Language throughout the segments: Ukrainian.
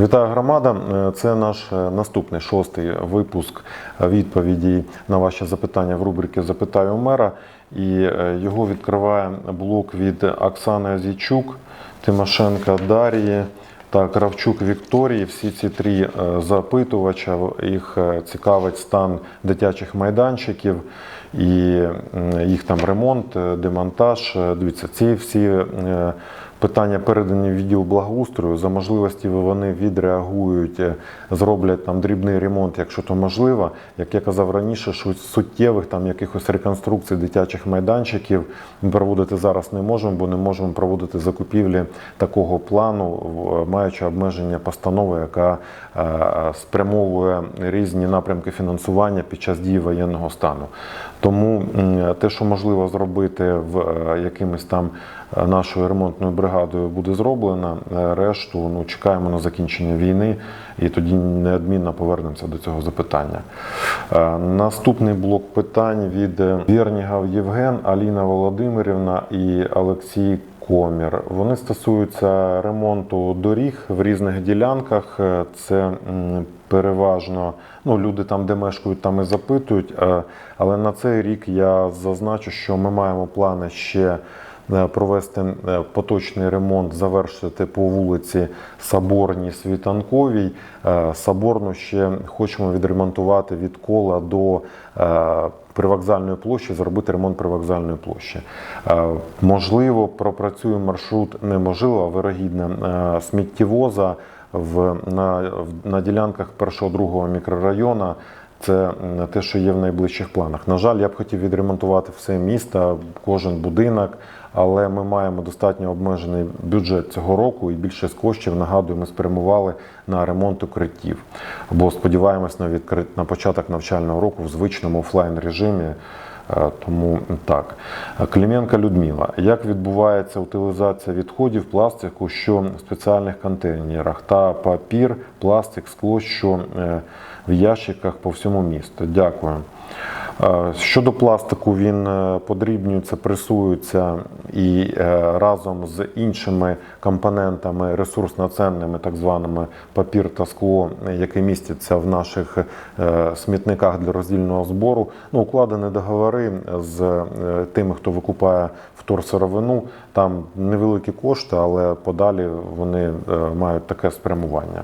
Вітаю громада. Е, Це наш е, наступний шостий випуск відповідей на ваші запитання в рубриці Запитаю мера. І е, його відкриває блок від Оксани Азійчук, Тимошенка Дар'ї та Кравчук Вікторії. Всі ці три запитувача їх цікавить стан дитячих майданчиків і їх там ремонт, демонтаж. Дивіться, ці всі питання передані в відділ благоустрою. За можливості вони відреагують, е, зроблять там дрібний ремонт, якщо то можливо. Як я казав раніше, що суттєвих там якихось реконструкцій дитячих майданчиків проводити зараз не можемо, бо не можемо проводити закупівлі такого плану, в- маючи обмеження постанови, яка е, спрямовує різні напрямки фінансування під час дії воєнного стану. Тому те, що можливо зробити в е, якимось там е, нашою ремонтною бригадою буде зроблено. Е, Решту ну, чекаємо на закінчення війни і тоді неодмінно повернемося до цього запитання. Наступний блок питань від Вєрнігав Євген, Аліна Володимирівна і Олексій Комір. Вони стосуються ремонту доріг в різних ділянках. Це переважно ну, люди там, де мешкають, там і запитують. Е, Але на цей рік я зазначу, що ми маємо плани ще е, провести е, поточний ремонт, завершити по вулиці Соборній Світанковій. Соборну ще хочемо відремонтувати від кола до привокзальної площі, зробити ремонт привокзальної площі. Можливо, пропрацюємо маршрут неможливо, а вирогідно е, сміттєвоза в, на, на ділянках першого-другого мікрорайону. Це те, що є в найближчих планах. На жаль, я б хотів відремонтувати все місто, кожен будинок, але ми маємо достатньо обмежений бюджет цього року, і більшість коштів, нагадую, ми спрямували на ремонт укриттів. Бо сподіваємось на відкрит на початок навчального року в звичному офлайн режимі. Тому так. Клименка Людмила. Як відбувається утилізація відходів пластику, що в спеціальних контейнерах та папір, пластик, скло, що е, в ящиках по всьому місту? Дякую. Е, Щодо пластику, він е, подрібнюється, пресується і е, разом з іншими компонентами ресурсно-ценними, так званими папір та скло, яке містяться в наших смітниках для роздільного збору, ну, укладені договори з тими, хто викупає вторсировину. Там невеликі кошти, але подалі вони мають таке спрямування.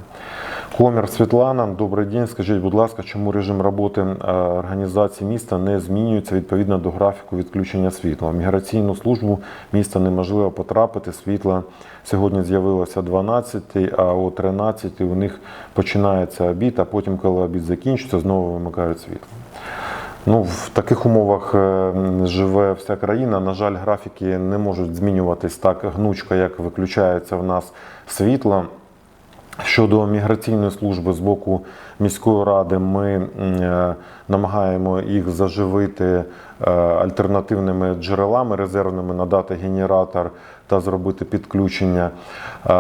Комір Світлана, добрий день. Скажіть, будь ласка, чому режим роботи е, організації міста не змінюється відповідно до графіку відключення світла? В міграційну службу міста неможливо потрапити. Світла сьогодні з'явилося 12, а о 13 у них починається обід, а потім, коли обід закінчиться, знову вимикають світло. Ну, в таких умовах е, живе вся країна. На жаль, графіки не можуть змінюватись так гнучко, як виключається в нас світло. Щодо міграційної служби з боку міської ради, ми е, намагаємо їх заживити е, альтернативними джерелами резервними, надати генератор та зробити підключення. Е,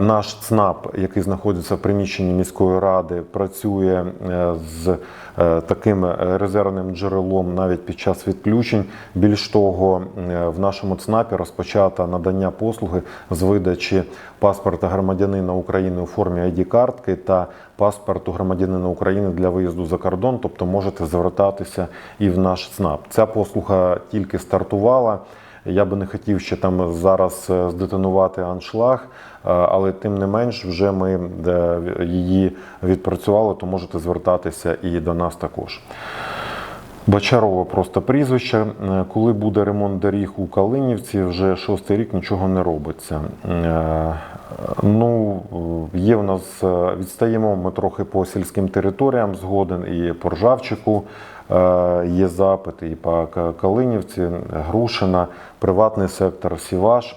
Наш ЦНАП, який знаходиться в приміщенні міської ради, працює е, з е, таким резервним джерелом навіть під час відключень. Більш того, в нашому ЦНАПі розпочато надання послуги з видачі паспорта громадянина України у формі ID-картки та паспорту громадянина України для виїзду за кордон, тобто можете звертатися і в наш ЦНАП. Ця послуга тільки стартувала. Я би не хотів ще там зараз е, здетонувати аншлаг, е, але тим не менш, вже ми е, її відпрацювали, то можете звертатися і до нас також. Бочарова просто прізвище. Е, Коли буде ремонт доріг у Калинівці, вже шостий рік нічого не робиться. Е, Ну, є в нас, е, відстаємо ми трохи по сільським територіям, згоден і по Ржавчику є запити, і по Калинівці, Грушина, приватний сектор, Сіваш.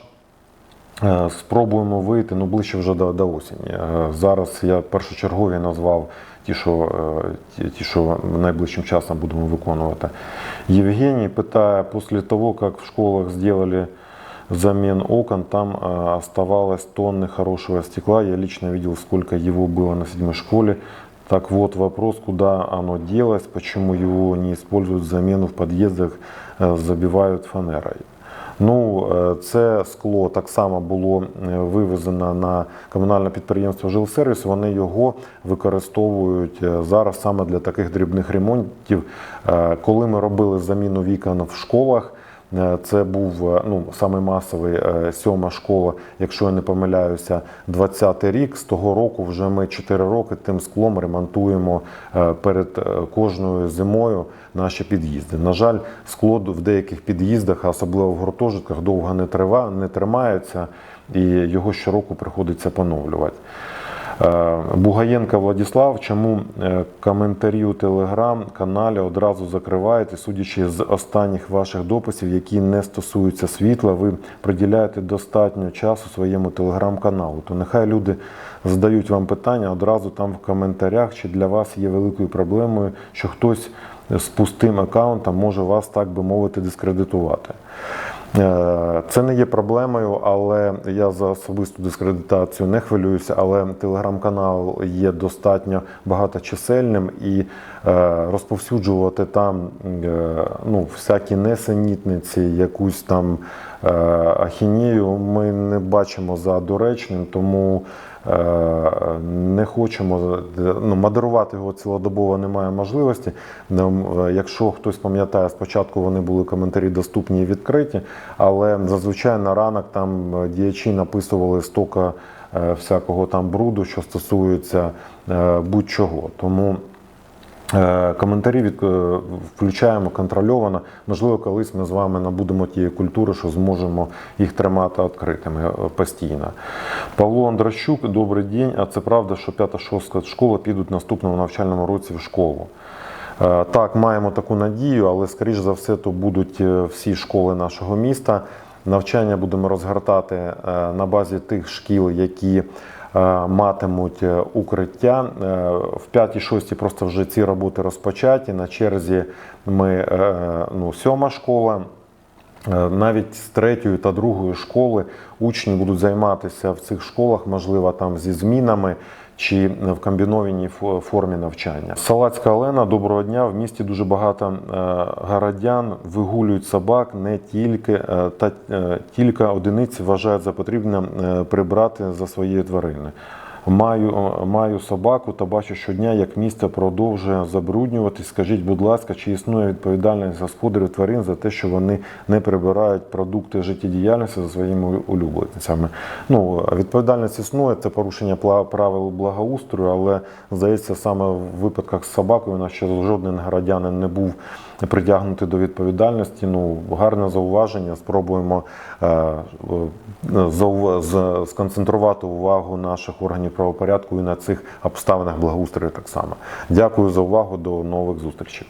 Е, Спробуємо вийти ну, ближче вже до, до осені. Е, Зараз я першочергові назвав ті, що, е, ті, ті, що найближчим часом будемо виконувати. Євгеній питає, після того, як в школах зробили замен окон, там э, оставалось тонны хорошего стекла. Я лично видел, сколько его было на седьмой школе. Так вот вопрос, куда оно делось, почему его не используют замену в подъездах, э, забивают фанерой. Ну, е, це скло так само було е, вивезено на комунальне підприємство Жилсервіс. Вони його використовують е, зараз саме для таких дрібних ремонтів. Коли ми робили заміну вікон в школах. Е, Це був е, ну, самий масовий е, сьома школа, якщо я не помиляюся, 20-й рік. З того року вже ми 4 роки тим склом ремонтуємо перед кожною зимою наші під'їзди. На жаль, скло в деяких під'їздах, особливо в гуртожитках, довго не трива, не тримається, і його щороку приходиться поновлювати. Е, Бугаєнка Владіслав, чому е, коментарі у телеграм-каналі одразу закриваєте, судячи з останніх ваших дописів, які не стосуються світла, ви приділяєте достатньо часу своєму телеграм-каналу. То нехай люди задають вам питання одразу там в коментарях, чи для вас є великою проблемою, що хтось з пустим аккаунтом може вас, так би мовити, дискредитувати. Е, Це не є проблемою, але я за особисту дискредитацію не хвилююся. Але телеграм-канал є достатньо багаточисельним і е, розповсюджувати там е, ну, всякі несенітниці, якусь там ахінію ми не бачимо за доречним, тому. Е, Не хочемо е, ну, модерувати його цілодобово немає можливості. Е, Якщо хтось пам'ятає, спочатку вони були коментарі доступні і відкриті, але зазвичай на ранок там діячі написували стока всякого там бруду, що стосується будь-чого. Тому Коментарі від, е, включаємо контрольовано. Можливо, колись ми з вами набудемо тієї культури, що зможемо їх тримати відкритими е, постійно. Павло Андрощук, добрий день. А це правда, що 5-6 школа підуть наступному навчальному році в школу. Е, Так, маємо таку надію, але скоріш за все, то будуть е, всі школи нашого міста. Навчання будемо розгортати е, на базі тих шкіл, які е, матимуть е, укриття. Е, В 5-6 просто вже ці роботи розпочаті. На черзі ми е, ну, сьома школа. Е, Навіть з третьої та другої школи учні будуть займатися в цих школах, можливо, там зі змінами чи в комбінованій формі навчання. Салацька Олена, доброго дня. В місті дуже багато е, городян вигулюють собак не тільки е, та е, тільки одиниці вважають за потрібне прибрати за свої тварини. Маю, маю собаку та бачу щодня, як місто продовжує забруднюватись. Скажіть, будь ласка, чи існує відповідальність господарів тварин за те, що вони не прибирають продукти життєдіяльності за своїми улюбленцями? Ну, відповідальність існує, це порушення правил благоустрою, але здається, саме в випадках з собакою у нас ще жоден городянин не був притягнутий до відповідальності. Ну, гарне зауваження. Спробуємо е, е, заув- сконцентрувати увагу наших органів правопорядку і на цих обставинах благоустрою так само. Дякую за увагу. До нових зустрічей.